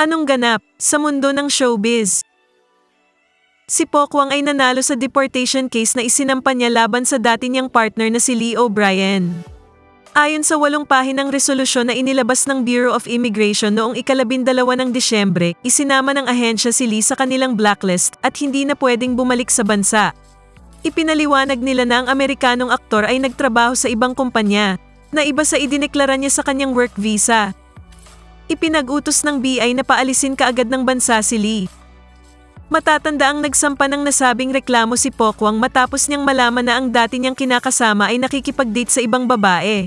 Anong ganap sa mundo ng showbiz? Si Pokwang ay nanalo sa deportation case na isinampa niya laban sa dati niyang partner na si Lee O'Brien. Ayon sa walong pahinang resolusyon na inilabas ng Bureau of Immigration noong ikalabindalawa ng Disyembre, isinama ng ahensya si Lee sa kanilang blacklist at hindi na pwedeng bumalik sa bansa. Ipinaliwanag nila na ang Amerikanong aktor ay nagtrabaho sa ibang kumpanya, na iba sa idineklara niya sa kanyang work visa. Ipinag-utos ng BI na paalisin kaagad ng bansa si Lee. Matatanda ang nagsampa ng nasabing reklamo si Pokwang matapos niyang malaman na ang dati niyang kinakasama ay nakikipag-date sa ibang babae.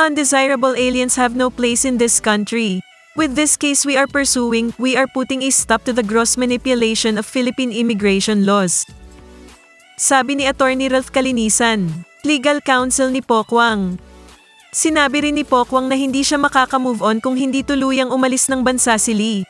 Undesirable aliens have no place in this country. With this case we are pursuing, we are putting a stop to the gross manipulation of Philippine immigration laws. Sabi ni Attorney Ralph Kalinisan, legal counsel ni Pokwang. Sinabi rin ni Pokwang na hindi siya makaka-move on kung hindi tuluyang umalis ng bansa si Lee.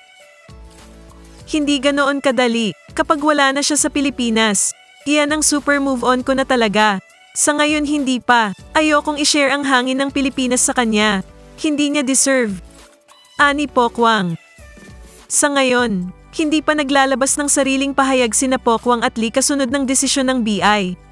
Hindi ganoon kadali kapag wala na siya sa Pilipinas. Iyan ang super move on ko na talaga. Sa ngayon hindi pa. Ayokong i-share ang hangin ng Pilipinas sa kanya. Hindi niya deserve. Ani Pokwang. Sa ngayon, hindi pa naglalabas ng sariling pahayag sina Pokwang at Lee kasunod ng desisyon ng BI.